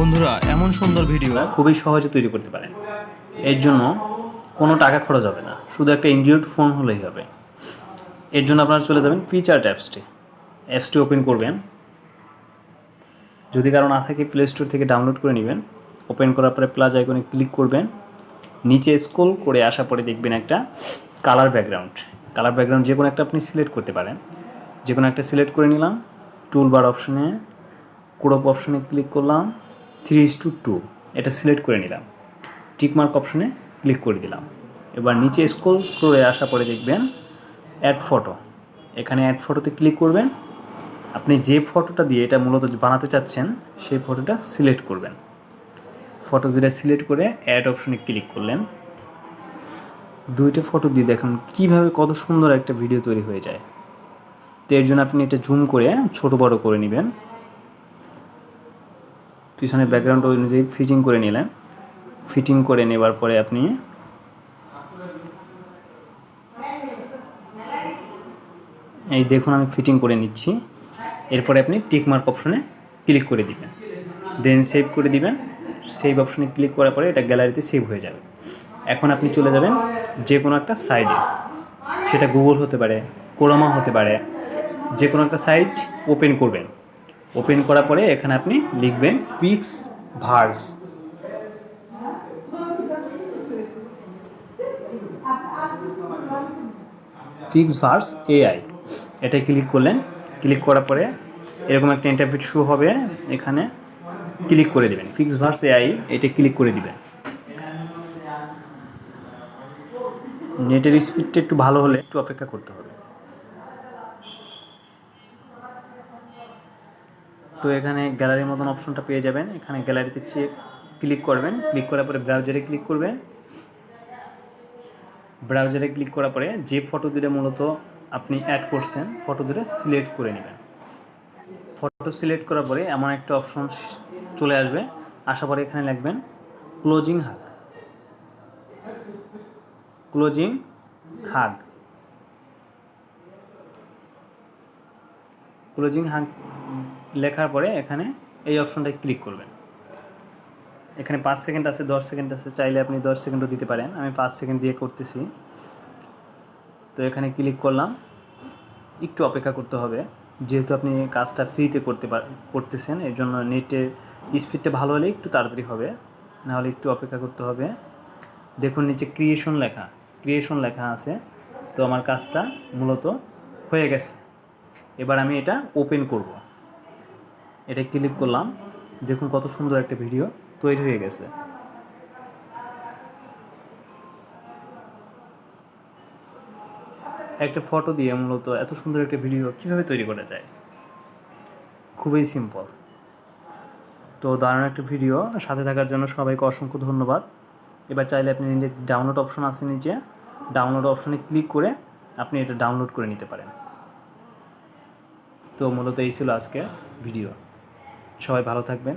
বন্ধুরা, এমন সুন্দর ভিডিও খুবই সহজে তৈরি করতে পারেন। এর জন্য কোনো টাকা খরচ হবে না। শুধু একটা অ্যান্ড্রয়েড ফোন হলেই হবে। এর জন্য আপনারা চলে যাবেন ফিচার্ট অ্যাপসটি অ্যাপসটি ওপেন করবেন। যদি কারও না থাকে প্লে স্টোর থেকে ডাউনলোড করে নেবেন। ওপেন করার পরে প্লাস আইকনে ক্লিক করবেন। নিচে স্ক্রল করে আসা পরে দেখবেন একটা কালার ব্যাকগ্রাউন্ড কালার ব্যাকগ্রাউন্ড যে কোনো একটা আপনি সিলেক্ট করতে পারেন। যে কোনো একটা সিলেক্ট করে নিলাম। টুল বার অপশনে ক্রপ অপশনে ক্লিক করলাম। থ্রি ইস টু টু এটা সিলেক্ট করে নিলাম। টিকমার্ক অপশনে ক্লিক করে দিলাম। এবার নিচে স্ক্রল করে আসা পরে দেখবেন অ্যাড ফটো এখানে অ্যাড ফটোতে ক্লিক করবেন। আপনি যে ফটোটা দিয়ে এটা মূলত বানাতে চাচ্ছেন, সেই ফটোটা সিলেক্ট করবেন। ফটো দুটা সিলেক্ট করে অ্যাড অপশনে ক্লিক করলেন। দুইটা ফটো দিয়ে দেখুন কীভাবে কত সুন্দর একটা ভিডিও তৈরি হয়ে যায়। তো এর জন্য আপনি এটা জুম করে ছোট বড় করে নেবেন। পিছনে ব্যাকগ্রাউন্ড ওই অনুযায়ী ফিটিং করে নিলেন। ফিটিং করে নেবার পরে আপনি এই দেখুন আমি ফিটিং করে নিচ্ছি। এরপরে আপনি টিকমার্ক অপশনে ক্লিক করে দিবেন। দেন সেভ করে দিবেন। সেভ অপশনে ক্লিক করার পরে এটা গ্যালারিতে সেভ হয়ে যাবে। এখন আপনি চলে যাবেন যে কোনো একটা সাইডে সেটা গুগল হতে পারে কোরমা হতে পারে যে কোনো একটা সাইট ওপেন করবেন। ওপেন করার পরে এখানে আপনি লিখবেন PixVerse fix verse AI এটাই ক্লিক করলেন। ক্লিক করার পরে এরকম একটা ইন্টারভিউ শো হবে এখানে। ক্লিক করে দেবেন। ফিক্স ভার্স এআই এটা ক্লিক করে দিবেন। নেটের স্পিডটা একটু ভালো হলে একটু অপেক্ষা করতে হবে। তো এখানে গ্যালারির মতন অপশনটা পেয়ে যাবেন। এখানে গ্যালারিতে চেক ক্লিক করবেন। ক্লিক করার পরে ব্রাউজারে ক্লিক করবেন। ব্রাউজারে ক্লিক করার পরে যে ফটো দুটো মূলত আপনি অ্যাড করছেন ফটো দুটো সিলেক্ট করে নেবেন। ফটো সিলেক্ট করার পরে এমন একটা অপশন চলে আসবে। আসার পরে এখানে লিখবেন closing hug closing hug closing hug লেখার পরে এখানে এই অপশনটায় ক্লিক করবেন। এখানে পাঁচ সেকেন্ড আছে, দশ সেকেন্ড আছে, চাইলে আপনি দশ সেকেন্ডও দিতে পারেন। আমি পাঁচ সেকেন্ড দিয়ে করতেছি। তো এখানে ক্লিক করলাম। একটু অপেক্ষা করতে হবে। যেহেতু আপনি কাজটা ফ্রিতে করতে করতেছেন, এর জন্য নেটের স্পিডটা ভালো হলে একটু তাড়াতাড়ি হবে। নাহলে একটু অপেক্ষা করতে হবে। দেখুন নিচে ক্রিয়েশন লেখা। ক্রিয়েশন লেখা আছে। তো আমার কাজটা মূলত হয়ে গেছে। এবার আমি এটা ওপেন করব। এটা ক্লিক করলাম, দেখুন কত সুন্দর একটা ভিডিও তৈরি হয়ে গেছে। একটা ফটো দিয়ে মূলত এত সুন্দর একটা ভিডিও কীভাবে তৈরি করা যায়? খুবই সিম্পল তো দারুণ একটা ভিডিও সাথে থাকার জন্য সবাইকে অসংখ্য ধন্যবাদ। এবার চাইলে আপনি নিজের ডাউনলোড অপশন আছে নিচে ডাউনলোড অপশনে ক্লিক করে আপনি এটা ডাউনলোড করে নিতে পারেন। তো মূলত এই ছিল আজকে ভিডিও সবাই ভালো থাকবেন।